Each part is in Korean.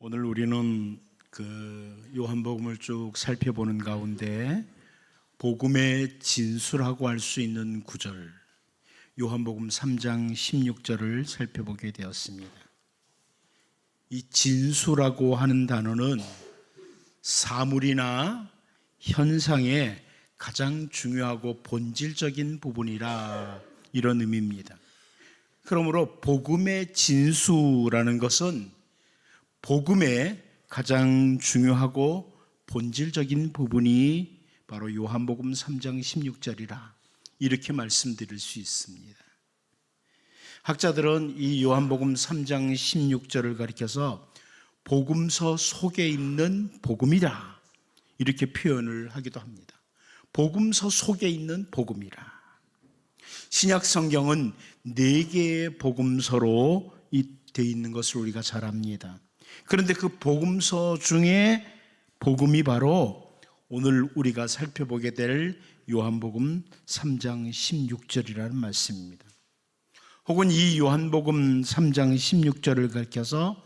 오늘 우리는 그 요한복음을 쭉 살펴보는 가운데 복음의 진수라고 할 수 있는 구절 요한복음 3장 16절을 살펴보게 되었습니다. 이 진수라고 하는 단어는 사물이나 현상의 가장 중요하고 본질적인 부분이라 이런 의미입니다. 그러므로 복음의 진수라는 것은 복음의 가장 중요하고 본질적인 부분이 바로 요한복음 3장 16절이라 이렇게 말씀드릴 수 있습니다. 학자들은 이 요한복음 3장 16절을 가리켜서 복음서 속에 있는 복음이라 이렇게 표현을 하기도 합니다. 복음서 속에 있는 복음이라. 신약 성경은 네 개의 복음서로 되어 있는 것을 우리가 잘 압니다. 그런데 그 복음서 중에 복음이 바로 오늘 우리가 살펴보게 될 요한복음 3장 16절이라는 말씀입니다. 혹은 이 요한복음 3장 16절을 가리켜서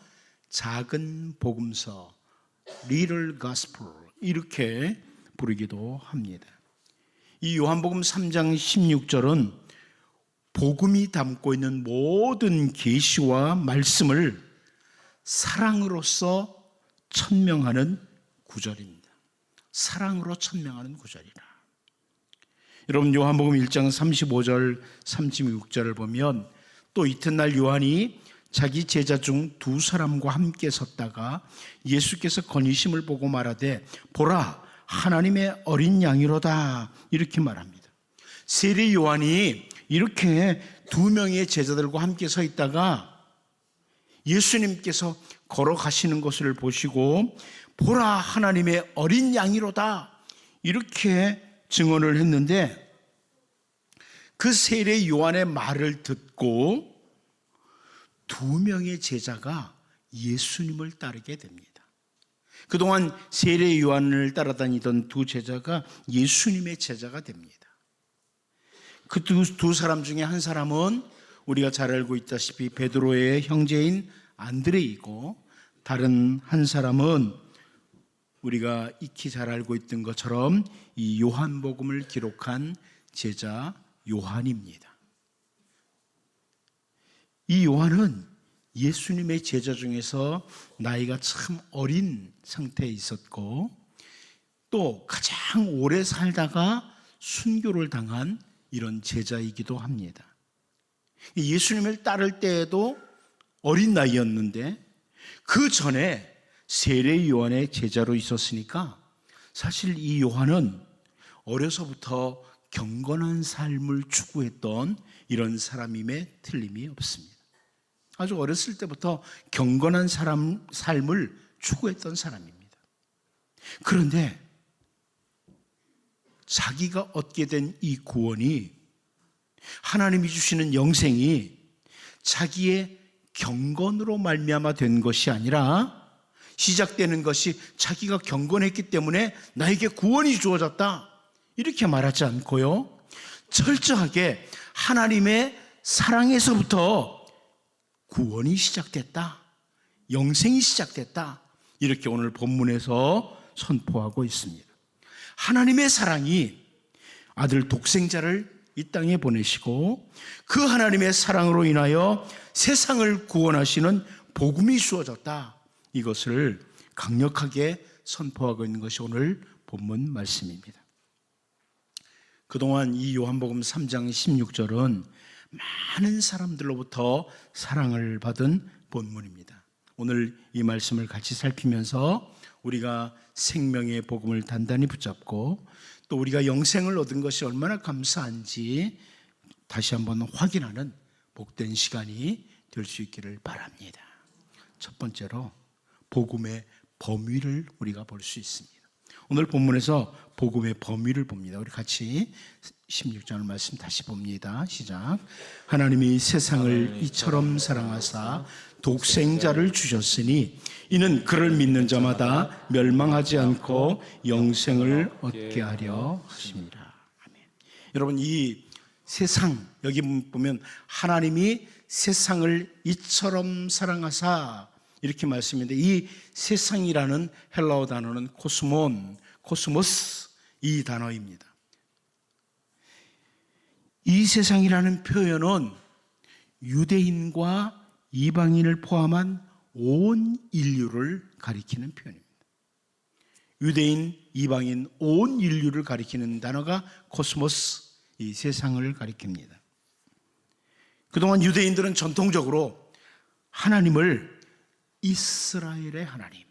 작은 복음서, little gospel 이렇게 부르기도 합니다. 이 요한복음 3장 16절은 복음이 담고 있는 모든 계시와 말씀을 사랑으로서 천명하는 구절입니다. 사랑으로 천명하는 구절이라. 여러분 요한복음 1장 35절 36절을 보면 또 이튿날 요한이 자기 제자 중 두 사람과 함께 섰다가 예수께서 건의심을 보고 말하되 보라 하나님의 어린 양이로다 이렇게 말합니다. 세례 요한이 이렇게 두 명의 제자들과 함께 서 있다가 예수님께서 걸어가시는 것을 보시고 보라 하나님의 어린 양이로다 이렇게 증언을 했는데 그 세례 요한의 말을 듣고 두 명의 제자가 예수님을 따르게 됩니다. 그동안 세례 요한을 따라다니던 두 제자가 예수님의 제자가 됩니다. 그 두 사람 중에 한 사람은 우리가 잘 알고 있다시피 베드로의 형제인 안드레이고 다른 한 사람은 우리가 익히 잘 알고 있던 것처럼 이 요한복음을 기록한 제자 요한입니다. 이 요한은 예수님의 제자 중에서 나이가 참 어린 상태에 있었고 또 가장 오래 살다가 순교를 당한 이런 제자이기도 합니다. 예수님을 따를 때에도 어린 나이였는데 그 전에 세례 요한의 제자로 있었으니까 사실 이 요한은 어려서부터 경건한 삶을 추구했던 이런 사람임에 틀림이 없습니다. 아주 어렸을 때부터 경건한 사람 삶을 추구했던 사람입니다. 그런데 자기가 얻게 된 이 구원이 하나님이 주시는 영생이 자기의 경건으로 말미암아 된 것이 아니라 시작되는 것이 자기가 경건했기 때문에 나에게 구원이 주어졌다. 이렇게 말하지 않고요. 철저하게 하나님의 사랑에서부터 구원이 시작됐다. 영생이 시작됐다. 이렇게 오늘 본문에서 선포하고 있습니다. 하나님의 사랑이 아들 독생자를 이 땅에 보내시고 그 하나님의 사랑으로 인하여 세상을 구원하시는 복음이 주어졌다. 이것을 강력하게 선포하고 있는 것이 오늘 본문 말씀입니다. 그동안 이 요한복음 3장 16절은 많은 사람들로부터 사랑을 받은 본문입니다. 오늘 이 말씀을 같이 살피면서 우리가 생명의 복음을 단단히 붙잡고 또 우리가 영생을 얻은 것이 얼마나 감사한지 다시 한번 확인하는 복된 시간이 될 수 있기를 바랍니다. 첫 번째로 복음의 범위를 우리가 볼 수 있습니다. 오늘 본문에서 복음의 범위를 봅니다. 우리 같이 16절 말씀 다시 봅니다. 시작. 하나님이 세상을 이처럼 사랑하사 독생자를 주셨으니 이는 그를 믿는 자마다 멸망하지 않고 영생을 얻게 하려 하십니다. 아멘. 여러분 이 세상 여기 보면 하나님이 세상을 이처럼 사랑하사 이렇게 말씀인데 이 세상이라는 헬라어 단어는 코스몬, 코스모스 이 단어입니다. 이 세상이라는 표현은 유대인과 이방인을 포함한 온 인류를 가리키는 표현입니다. 유대인, 이방인, 온 인류를 가리키는 단어가 코스모스, 이 세상을 가리킵니다. 그동안 유대인들은 전통적으로 하나님을 이스라엘의 하나님,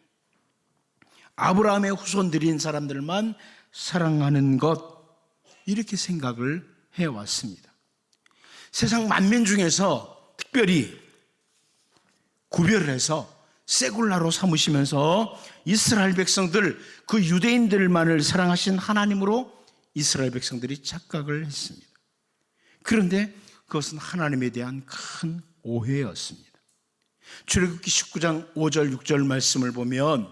아브라함의 후손들인 사람들만 사랑하는 것, 이렇게 생각을 해왔습니다. 세상 만민 중에서 특별히 구별을 해서 세굴라로 삼으시면서 이스라엘 백성들, 그 유대인들만을 사랑하신 하나님으로 이스라엘 백성들이 착각을 했습니다. 그런데 그것은 하나님에 대한 큰 오해였습니다. 출애굽기 19장 5절 6절 말씀을 보면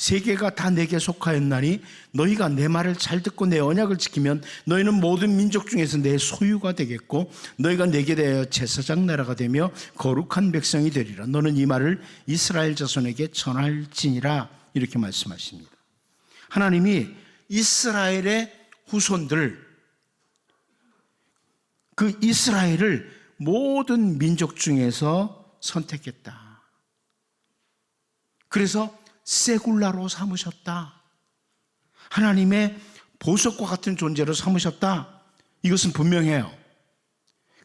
세계가 다 내게 속하였나니 너희가 내 말을 잘 듣고 내 언약을 지키면 너희는 모든 민족 중에서 내 소유가 되겠고 너희가 내게 대하여 제사장 나라가 되며 거룩한 백성이 되리라 너는 이 말을 이스라엘 자손에게 전할지니라 이렇게 말씀하십니다. 하나님이 이스라엘의 후손들 그 이스라엘을 모든 민족 중에서 선택했다. 그래서 세굴라로 삼으셨다. 하나님의 보석과 같은 존재로 삼으셨다. 이것은 분명해요.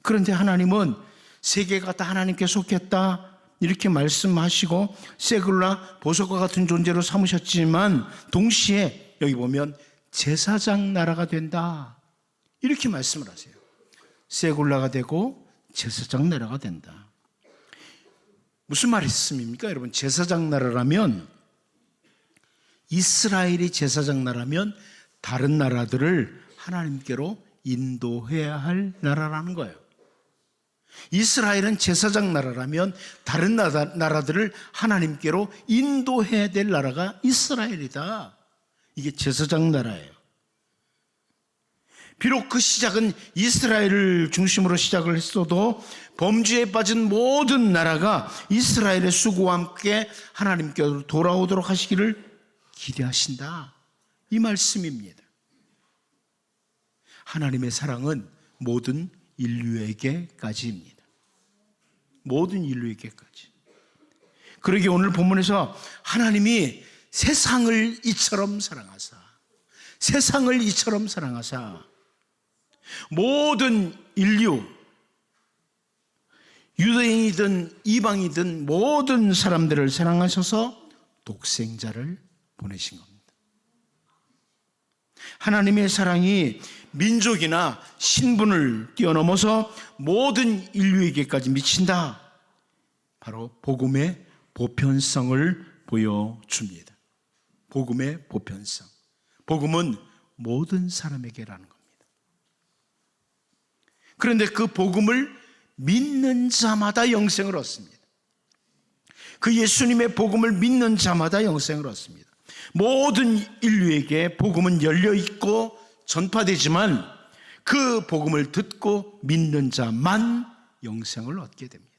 그런데 하나님은 세계가 다 하나님께 속했다. 이렇게 말씀하시고 세굴라 보석과 같은 존재로 삼으셨지만 동시에 여기 보면 제사장 나라가 된다. 이렇게 말씀을 하세요. 세굴라가 되고 제사장 나라가 된다. 무슨 말씀입니까? 여러분, 제사장 나라라면 이스라엘이 제사장 나라면 다른 나라들을 하나님께로 인도해야 할 나라라는 거예요. 이스라엘은 제사장 나라라면 다른 나라, 나라 들을 하나님께로 인도해야 될 나라가 이스라엘이다. 이게 제사장 나라예요. 비록 그 시작은 이스라엘을 중심으로 시작을 했어도 범죄에 빠진 모든 나라가 이스라엘의 수고와 함께 하나님께로 돌아오도록 하시기를 기대하신다. 이 말씀입니다. 하나님의 사랑은 모든 인류에게까지입니다. 모든 인류에게까지. 그러기 오늘 본문에서 하나님이 세상을 이처럼 사랑하사, 세상을 이처럼 사랑하사, 모든 인류, 유대인이든 이방이든 모든 사람들을 사랑하셔서 독생자를 보내신 겁니다. 하나님의 사랑이 민족이나 신분을 뛰어넘어서 모든 인류에게까지 미친다. 바로 복음의 보편성을 보여줍니다. 복음의 보편성. 복음은 모든 사람에게라는 겁니다. 그런데 그 복음을 믿는 자마다 영생을 얻습니다. 그 예수님의 복음을 믿는 자마다 영생을 얻습니다. 모든 인류에게 복음은 열려 있고 전파되지만 그 복음을 듣고 믿는 자만 영생을 얻게 됩니다.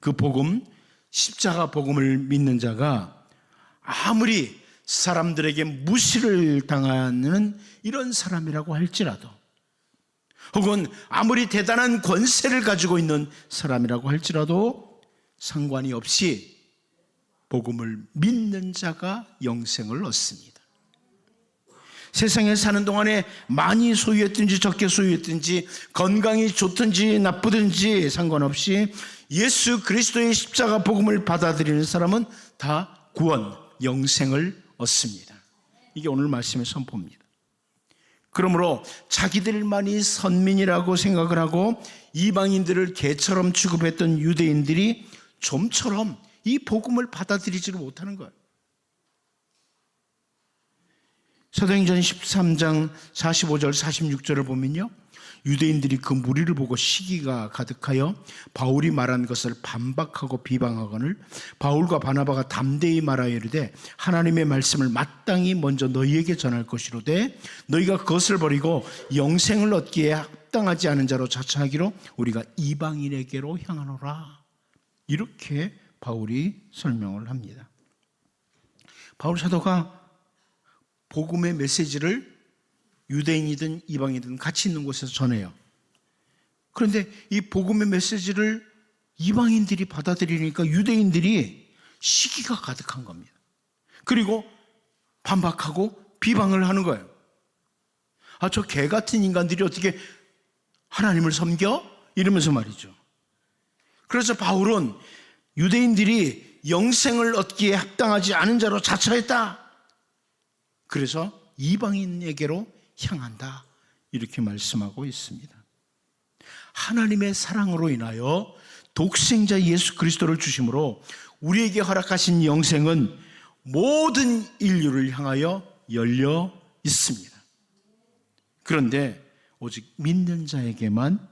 그 복음, 십자가 복음을 믿는 자가 아무리 사람들에게 무시를 당하는 이런 사람이라고 할지라도 혹은 아무리 대단한 권세를 가지고 있는 사람이라고 할지라도 상관이 없이 복음을 믿는 자가 영생을 얻습니다. 세상에 사는 동안에 많이 소유했든지 적게 소유했든지 건강이 좋든지 나쁘든지 상관없이 예수 그리스도의 십자가 복음을 받아들이는 사람은 다 구원, 영생을 얻습니다. 이게 오늘 말씀의 선포입니다. 그러므로 자기들만이 선민이라고 생각을 하고 이방인들을 개처럼 취급했던 유대인들이 좀처럼 이 복음을 받아들이지를 못하는 거예요. 사도행전 13장 45절 46절을 보면요. 유대인들이 그 무리를 보고 시기가 가득하여 바울이 말한 것을 반박하고 비방하거늘 바울과 바나바가 담대히 말하여 이르되 하나님의 말씀을 마땅히 먼저 너희에게 전할 것이로되 너희가 그것을 버리고 영생을 얻기에 합당하지 않은 자로 자처하기로 우리가 이방인에게로 향하노라 이렇게 바울이 설명을 합니다. 바울 사도가 복음의 메시지를 유대인이든 이방이든 같이 있는 곳에서 전해요. 그런데 이 복음의 메시지를 이방인들이 받아들이니까 유대인들이 시기가 가득한 겁니다. 그리고 반박하고 비방을 하는 거예요. 아, 저 개 같은 인간들이 어떻게 하나님을 섬겨? 이러면서 말이죠. 그래서 바울은 유대인들이 영생을 얻기에 합당하지 않은 자로 자처했다. 그래서 이방인에게로 향한다. 이렇게 말씀하고 있습니다. 하나님의 사랑으로 인하여 독생자 예수 그리스도를 주심으로 우리에게 허락하신 영생은 모든 인류를 향하여 열려 있습니다. 그런데 오직 믿는 자에게만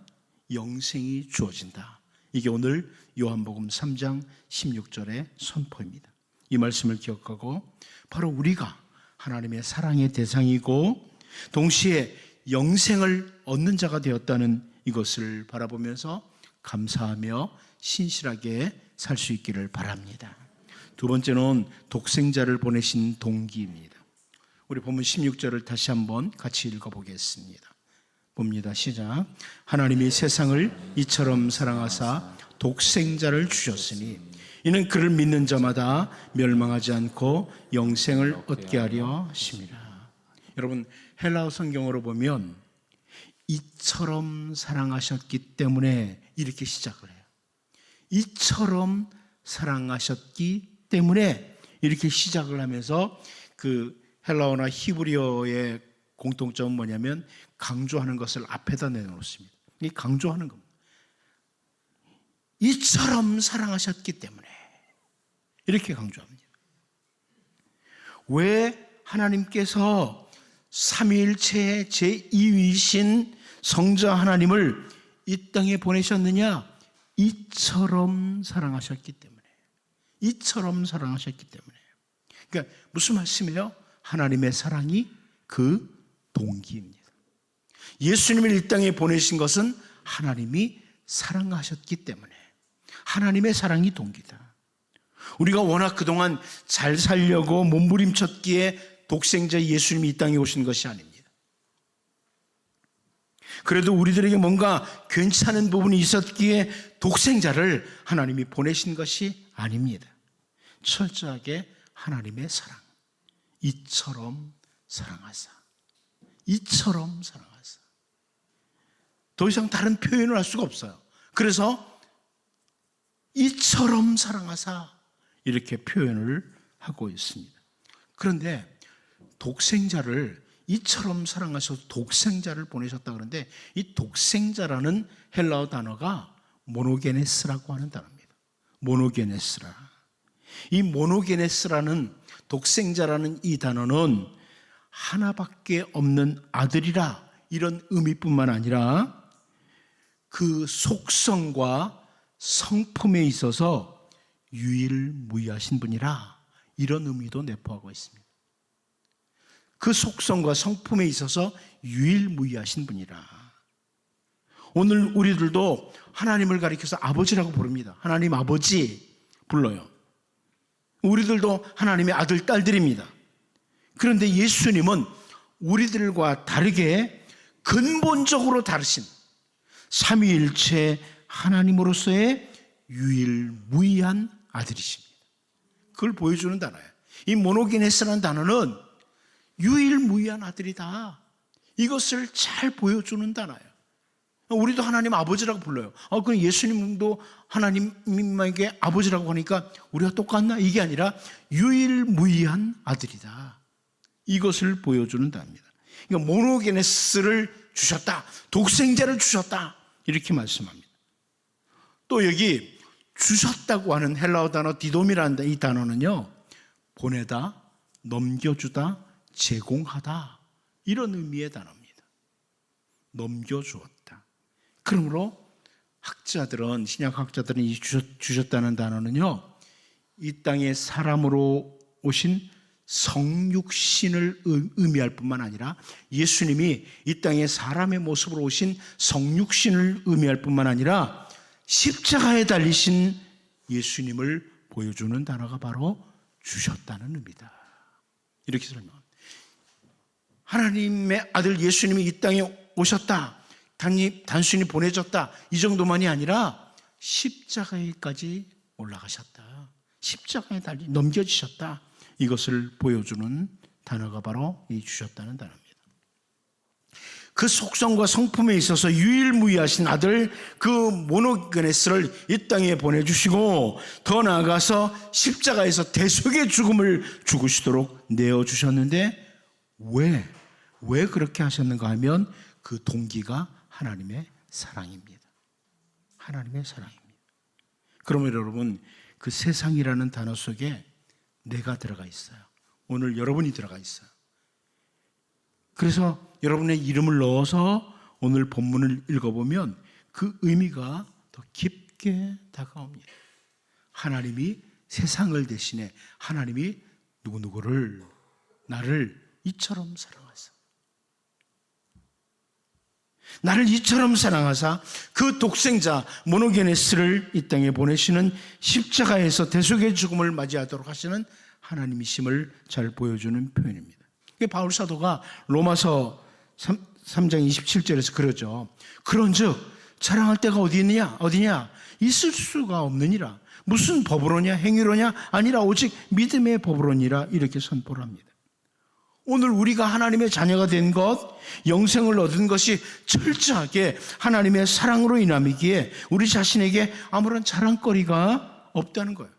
영생이 주어진다. 이게 오늘 요한복음 3장 16절의 선포입니다. 이 말씀을 기억하고 바로 우리가 하나님의 사랑의 대상이고 동시에 영생을 얻는 자가 되었다는 이것을 바라보면서 감사하며 신실하게 살 수 있기를 바랍니다. 두 번째는 독생자를 보내신 동기입니다. 우리 본문 16절을 다시 한번 같이 읽어보겠습니다. 봅니다. 시작. 하나님이 세상을 이처럼 사랑하사 독생자를 주셨으니 이는 그를 믿는 자마다 멸망하지 않고 영생을 얻게 하려 하십니다. 여러분 헬라어 성경으로 보면 이처럼 사랑하셨기 때문에 이렇게 시작을 해요. 이처럼 사랑하셨기 때문에 이렇게 시작을 하면서 그 헬라어나 히브리어의 공통점은 뭐냐면 강조하는 것을 앞에다 내놓습니다. 이 강조하는 겁니다. 이처럼 사랑하셨기 때문에 이렇게 강조합니다. 왜 하나님께서 삼위일체의 제2위신 성자 하나님을 이 땅에 보내셨느냐? 이처럼 사랑하셨기 때문에. 이처럼 사랑하셨기 때문에. 그러니까 무슨 말씀이에요? 하나님의 사랑이 그 동기입니다. 예수님을 이 땅에 보내신 것은 하나님이 사랑하셨기 때문에 하나님의 사랑이 동기다. 우리가 워낙 그동안 잘 살려고 몸부림쳤기에 독생자 예수님이 이 땅에 오신 것이 아닙니다. 그래도 우리들에게 뭔가 괜찮은 부분이 있었기에 독생자를 하나님이 보내신 것이 아닙니다. 철저하게 하나님의 사랑. 이처럼 사랑하사. 이처럼 사랑하사. 더 이상 다른 표현을 할 수가 없어요. 그래서 이처럼 사랑하사 이렇게 표현을 하고 있습니다. 그런데 독생자를 이처럼 사랑하셔서 독생자를 보내셨다 그러는데 이 독생자라는 헬라어 단어가 모노게네스라고 하는 단어입니다. 모노게네스라. 이 모노게네스라는 독생자라는 이 단어는 하나밖에 없는 아들이라 이런 의미뿐만 아니라 그 속성과 성품에 있어서 유일무이하신 분이라 이런 의미도 내포하고 있습니다. 그 속성과 성품에 있어서 유일무이하신 분이라. 오늘 우리들도 하나님을 가리켜서 아버지라고 부릅니다. 하나님 아버지 불러요. 우리들도 하나님의 아들, 딸들입니다. 그런데 예수님은 우리들과 다르게 근본적으로 다르신 삼위일체 하나님으로서의 유일무이한 아들이십니다. 그걸 보여주는 단어예요. 이 모노게네스라는 단어는 유일무이한 아들이다. 이것을 잘 보여주는 단어예요. 우리도 하나님 아버지라고 불러요. 아, 그럼 예수님도 하나님에게 아버지라고 하니까 우리가 똑같나? 이게 아니라 유일무이한 아들이다. 이것을 보여주는 단입니다. 그러니까 모노게네스를 주셨다. 독생자를 주셨다. 이렇게 말씀합니다. 또 여기 주셨다고 하는 헬라어 단어 디돔이라는 이 단어는요. 보내다, 넘겨주다, 제공하다. 이런 의미의 단어입니다. 넘겨주었다. 그러므로 학자들은, 신약학자들은 이 주셨 다는 단어는요. 이 땅에 사람으로 오신 성육신을 의미할 뿐만 아니라 예수님이 이 땅에 사람의 모습으로 오신 성육신을 의미할 뿐만 아니라 십자가에 달리신 예수님을 보여주는 단어가 바로 주셨다는 의미다. 이렇게 설명합니다. 하나님의 아들 예수님이 이 땅에 오셨다. 단순히 보내졌다. 이 정도만이 아니라 십자가에까지 올라가셨다. 십자가에 달리 넘겨지셨다. 이것을 보여주는 단어가 바로 이 주셨다는 단어입니다. 그 속성과 성품에 있어서 유일무이하신 아들 그 모노게네스를 이 땅에 보내주시고 더 나아가서 십자가에서 대속의 죽음을 죽으시도록 내어주셨는데 왜? 왜 그렇게 하셨는가 하면 그 동기가 하나님의 사랑입니다. 하나님의 사랑입니다. 그러면 여러분 그 세상이라는 단어 속에 내가 들어가 있어요. 오늘 여러분이 들어가 있어요. 그래서 여러분의 이름을 넣어서 오늘 본문을 읽어보면 그 의미가 더 깊게 다가옵니다. 하나님이 세상을 대신해 하나님이 누구누구를 나를 이처럼 사랑하사 나를 이처럼 사랑하사 그 독생자 모노게네스를 이 땅에 보내시는 십자가에서 대속의 죽음을 맞이하도록 하시는 하나님이심을 잘 보여주는 표현입니다. 바울 사도가 로마서 3, 3장 27절에서 그러죠. 그런즉 자랑할 데가 어디 있느냐? 어디냐? 있을 수가 없느니라. 무슨 법으로냐? 행위로냐? 아니라 오직 믿음의 법으로니라 이렇게 선포를 합니다. 오늘 우리가 하나님의 자녀가 된 것, 영생을 얻은 것이 철저하게 하나님의 사랑으로 인함이기에 우리 자신에게 아무런 자랑거리가 없다는 거예요.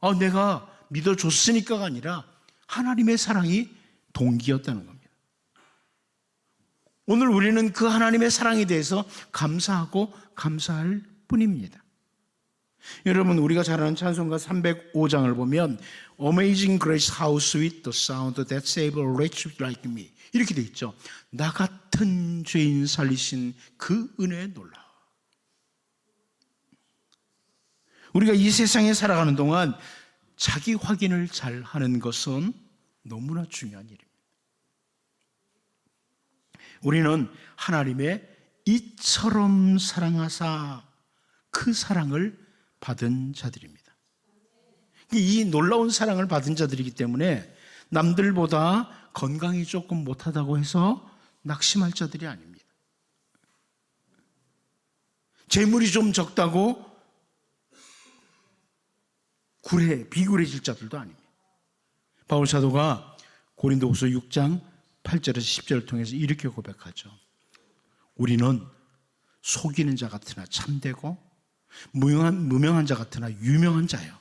아, 내가 믿어줬으니까가 아니라 하나님의 사랑이 동기였다는 겁니다. 오늘 우리는 그 하나님의 사랑에 대해서 감사하고 감사할 뿐입니다. 여러분 우리가 잘 아는 찬송가 305장을 보면 Amazing Grace How Sweet the Sound That Saved a Wretch Like Me 이렇게 돼 있죠. 나 같은 죄인 살리신 그 은혜에 놀라. 우리가 이 세상에 살아가는 동안 자기 확인을 잘 하는 것은 너무나 중요한 일입니다. 우리는 하나님의 이처럼 사랑하사 그 사랑을 받은 자들입니다. 이 놀라운 사랑을 받은 자들이기 때문에 남들보다 건강이 조금 못하다고 해서 낙심할 자들이 아닙니다. 재물이 좀 적다고 굴해 비굴해질 자들도 아닙니다. 바울 사도가 고린도후서 6장 8절에서 10절을 통해서 이렇게 고백하죠. 우리는 속이는 자 같으나 참되고 무명한, 무명한 자 같으나 유명한 자요.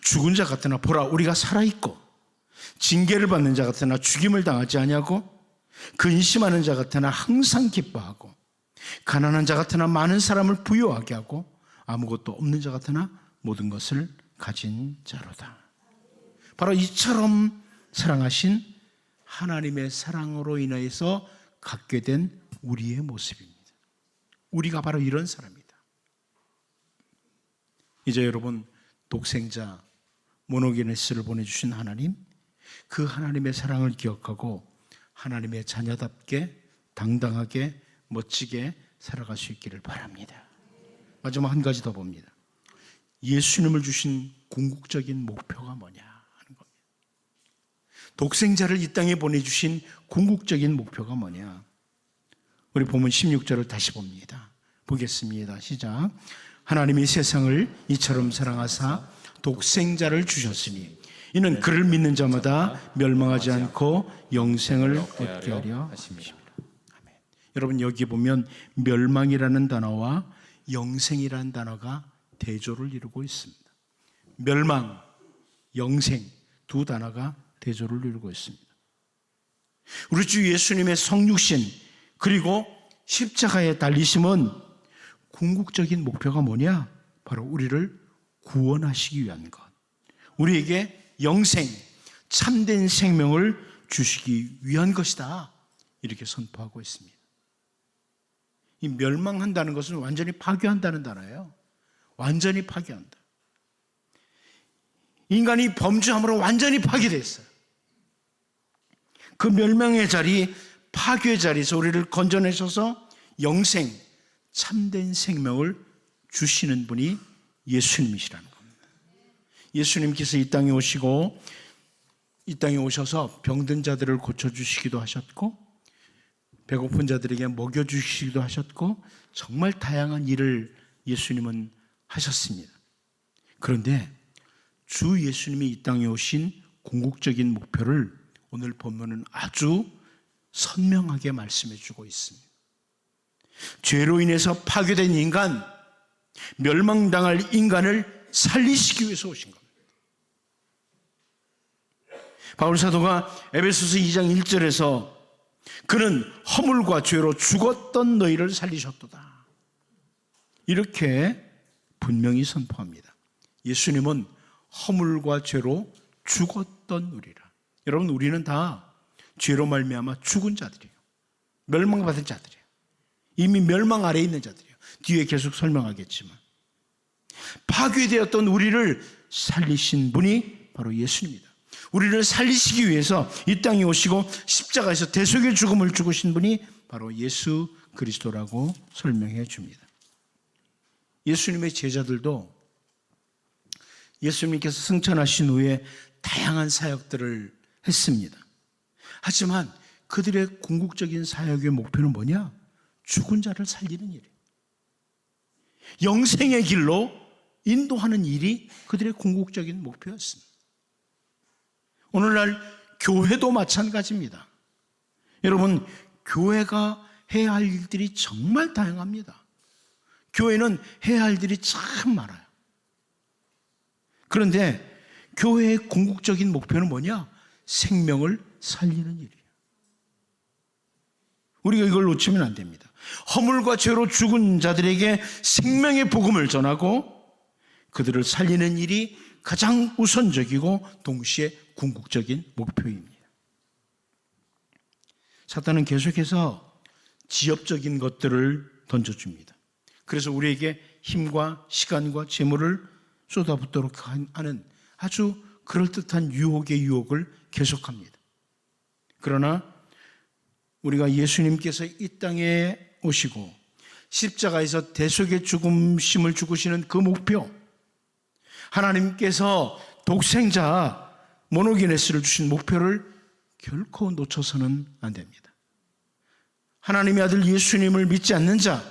죽은 자 같으나 보라 우리가 살아있고 징계를 받는 자 같으나 죽임을 당하지 아니하고 근심하는 자 같으나 항상 기뻐하고 가난한 자 같으나 많은 사람을 부유하게 하고 아무것도 없는 자 같으나 모든 것을 가진 자로다. 바로 이처럼 사랑하신 하나님의 사랑으로 인해서 갖게 된 우리의 모습입니다. 우리가 바로 이런 사람이다. 이제 여러분 독생자 모노게네스를 보내주신 하나님, 그 하나님의 사랑을 기억하고 하나님의 자녀답게 당당하게 멋지게 살아갈 수 있기를 바랍니다. 마지막 한 가지 더 봅니다. 예수님을 주신 궁극적인 목표가 뭐냐 하는 겁니다. 독생자를 이 땅에 보내주신 궁극적인 목표가 뭐냐? 우리 보면 16절을 다시 봅니다. 보겠습니다. 시작. 하나님이 세상을 이처럼 사랑하사 독생자를 주셨으니 이는 그를 믿는 자마다 멸망하지 않고 영생을 얻게 하려 하십니다. 아멘. 여러분 여기 보면 멸망이라는 단어와 영생이라는 단어가 대조를 이루고 있습니다. 멸망, 영생 두 단어가 대조를 이루고 있습니다. 우리 주 예수님의 성육신 그리고 십자가의 달리심은 궁극적인 목표가 뭐냐? 바로 우리를 구원하시기 위한 것. 우리에게 영생, 참된 생명을 주시기 위한 것이다. 이렇게 선포하고 있습니다. 이 멸망한다는 것은 완전히 파괴한다는 단어예요. 완전히 파괴한다. 인간이 범죄함으로 완전히 파괴됐어요. 그 멸망의 자리, 파괴 자리에서 우리를 건져내셔서 영생, 참된 생명을 주시는 분이 예수님이시라는 겁니다. 예수님께서 이 땅에 오시고 이 땅에 오셔서 병든 자들을 고쳐 주시기도 하셨고 배고픈 자들에게 먹여 주시기도 하셨고 정말 다양한 일을 예수님은 하셨습니다. 그런데 주 예수님이 이 땅에 오신 궁극적인 목표를 오늘 본문은 아주 선명하게 말씀해 주고 있습니다. 죄로 인해서 파괴된 인간, 멸망당할 인간을 살리시기 위해서 오신 겁니다. 바울 사도가 에베소서 2장 1절에서 그는 허물과 죄로 죽었던 너희를 살리셨도다. 이렇게 분명히 선포합니다. 예수님은 허물과 죄로 죽었던 우리라. 여러분 우리는 다 죄로 말미암아 죽은 자들이에요. 멸망받은 자들이에요. 이미 멸망 아래에 있는 자들이에요. 뒤에 계속 설명하겠지만 파괴되었던 우리를 살리신 분이 바로 예수님입니다. 우리를 살리시기 위해서 이 땅에 오시고 십자가에서 대속의 죽음을 죽으신 분이 바로 예수 그리스도라고 설명해 줍니다. 예수님의 제자들도 예수님께서 승천하신 후에 다양한 사역들을 했습니다. 하지만 그들의 궁극적인 사역의 목표는 뭐냐? 죽은 자를 살리는 일이에요. 영생의 길로 인도하는 일이 그들의 궁극적인 목표였습니다. 오늘날 교회도 마찬가지입니다. 여러분, 교회가 해야 할 일들이 정말 다양합니다. 교회는 해야 할 일이 참 많아요. 그런데 교회의 궁극적인 목표는 뭐냐? 생명을 살리는 일이에요. 우리가 이걸 놓치면 안 됩니다. 허물과 죄로 죽은 자들에게 생명의 복음을 전하고 그들을 살리는 일이 가장 우선적이고 동시에 궁극적인 목표입니다. 사탄은 계속해서 지엽적인 것들을 던져줍니다. 그래서 우리에게 힘과 시간과 재물을 쏟아붓도록 하는 아주 그럴듯한 유혹의 유혹을 계속합니다. 그러나 우리가 예수님께서 이 땅에 오시고 십자가에서 대속의 죽음심을 죽으시는 그 목표, 하나님께서 독생자 모노기네스를 주신 목표를 결코 놓쳐서는 안 됩니다. 하나님의 아들 예수님을 믿지 않는 자,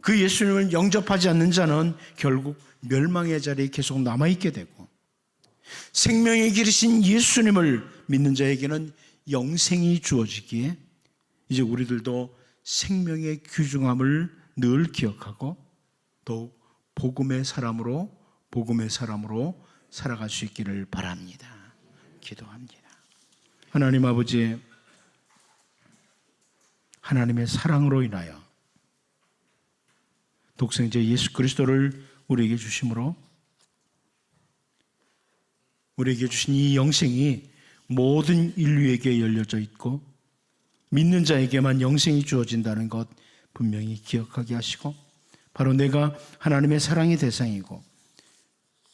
그 예수님을 영접하지 않는 자는 결국 멸망의 자리에 계속 남아있게 되고 생명의 길이신 예수님을 믿는 자에게는 영생이 주어지기에 이제 우리들도 생명의 귀중함을 늘 기억하고 더욱 복음의 사람으로 복음의 사람으로 살아갈 수 있기를 바랍니다. 기도합니다. 하나님 아버지 하나님의 사랑으로 인하여 독생자 예수 그리스도를 우리에게 주심으로 우리에게 주신 이 영생이 모든 인류에게 열려져 있고 믿는 자에게만 영생이 주어진다는 것 분명히 기억하게 하시고 바로 내가 하나님의 사랑의 대상이고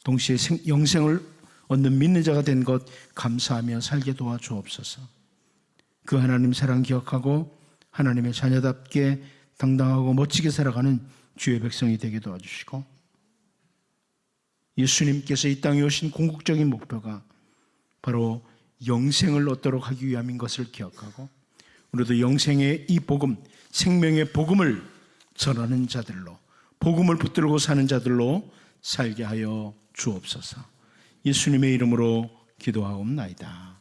동시에 영생을 얻는 믿는 자가 된 것 감사하며 살게 도와주옵소서. 그 하나님 사랑 기억하고 하나님의 자녀답게 당당하고 멋지게 살아가는 주의 백성이 되게 도와주시고 예수님께서 이 땅에 오신 궁극적인 목표가 바로 영생을 얻도록 하기 위함인 것을 기억하고 우리도 영생의 이 복음, 생명의 복음을 전하는 자들로 복음을 붙들고 사는 자들로 살게 하여 주옵소서. 예수님의 이름으로 기도하옵나이다.